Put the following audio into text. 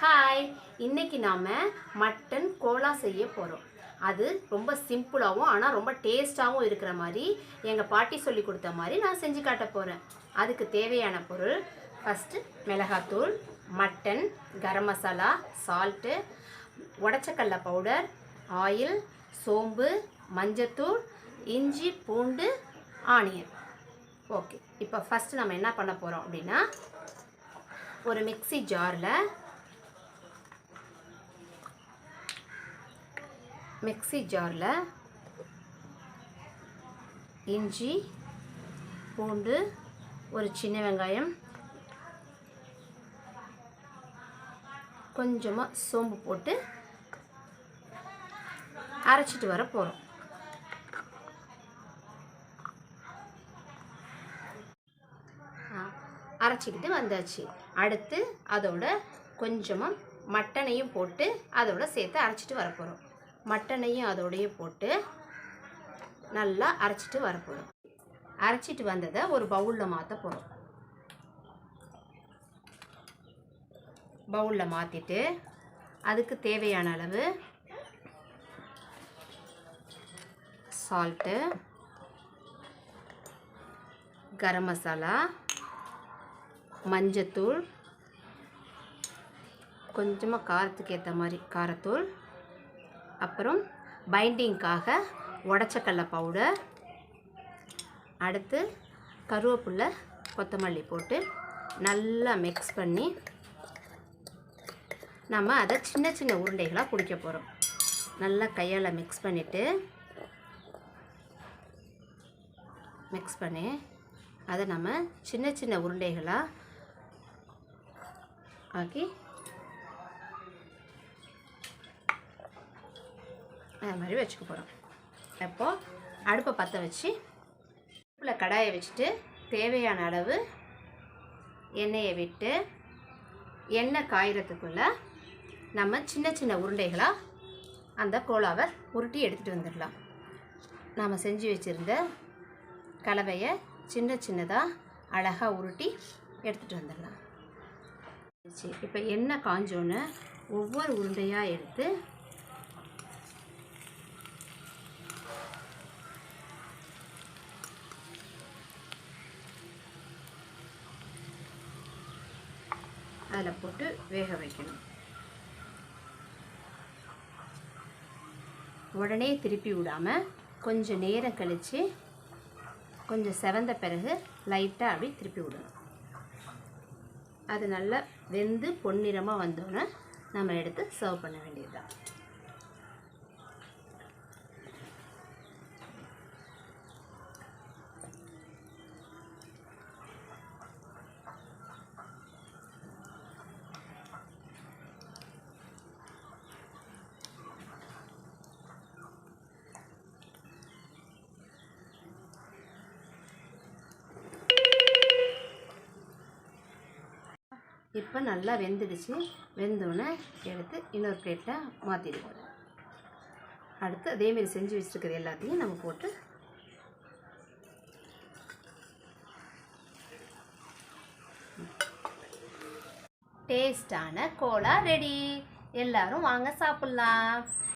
Hi இன்றைக்கி நாம் mutton Cola செய்ய போகிறோம் அது ரொம்ப சிம்பிளாகவும் ஆனால் ரொம்ப டேஸ்ட்டாகவும் இருக்கிற மாதிரி எங்கள் பாட்டி சொல்லி கொடுத்த மாதிரி நான் செஞ்சு காட்ட போகிறேன் அதுக்கு தேவையான பொருள் ஃபஸ்ட்டு மிளகாத்தூள் மட்டன் கரம் மசாலா சால்ட்டு உடச்சக்கடலை பவுடர் ஆயில் சோம்பு மஞ்சத்தூள் இஞ்சி பூண்டு ஆனியன் ஓகே இப்போ ஃபஸ்ட்டு நம்ம என்ன பண்ண போகிறோம் அப்படின்னா ஒரு மிக்ஸி ஜாரில் மிக்ஸி ஜாரில் இஞ்சி பூண்டு ஒரு சின்ன வெங்காயம் கொஞ்சமாக சோம்பு போட்டு அரைச்சிட்டு வர போகிறோம் அரைச்சிக்கிட்டு வந்தாச்சு. அடுத்து அதோட கொஞ்சமாக மட்டனையும் போட்டு அதோட சேர்த்து அரைச்சிட்டு வரப்போகிறோம் மட்டனையும் அதோடயே போட்டு நல்லா அரைச்சிட்டு வரப்போகிறோம் அரைச்சிட்டு வந்ததை ஒரு பவுலில் மாற்ற போகிறோம் பவுலில் மாற்றிட்டு அதுக்கு தேவையான அளவு சால்ட்டு கரம் மசாலா மஞ்சத்தூள் கொஞ்சமாக காரத்துக்கு ஏற்ற மாதிரி காரத்தூள் அப்புறம் பைண்டிங்க்காக உடச்சக்கல்ல பவுடர் அடுத்து கருவேப்பில்லை கொத்தமல்லி போட்டு நல்லா மிக்ஸ் பண்ணி நம்ம அதை சின்ன சின்ன உருண்டைகளாக பிடிக்க போகிறோம் நல்லா கையால் மிக்ஸ் பண்ணிவிட்டு மிக்ஸ் பண்ணி அதை நம்ம சின்ன சின்ன உருண்டைகளாக ஆக்கி அது மாதிரி வச்சுக்க போகிறோம் அப்போது அடுப்பை பற்ற வச்சு அடுப்பில் கடாயை வச்சுட்டு தேவையான அளவு எண்ணெயை விட்டு எண்ணெய் காயறதுக்குள்ளே நம்ம சின்ன சின்ன உருண்டைகளாக அந்த கோலாவை உருட்டி எடுத்துகிட்டு வந்துடலாம். நாம் செஞ்சு வச்சுருந்த கலவையை சின்ன சின்னதாக அழகாக உருட்டி எடுத்துகிட்டு வந்துடலாம். இப்போ எண்ணெய் காஞ்சோன்னு ஒவ்வொரு உருண்டையாக எடுத்து அதில் போட்டு வேக வைக்கணும். உடனே திருப்பி விடாமல் கொஞ்சம் நேரம் கழித்து கொஞ்சம் செவந்த பிறகு லைட்டாக அப்படி திருப்பி விடணும். அது நல்லா வெந்து பொன்னிறமாக வந்தோன்னே நம்ம எடுத்து சர்வ் பண்ண வேண்டியதுதான். இப்போ நல்லா வெந்துடுச்சு. வெந்தோடனே எடுத்து இன்னொரு பிளேட்டில் மாற்றிடுவோம். அடுத்து அதேமாரி செஞ்சு வச்சுருக்கிறது எல்லாத்தையும் நம்ம போட்டு டேஸ்டான கோலா ரெடி. எல்லாரும் வாங்க சாப்பிட்லாம்.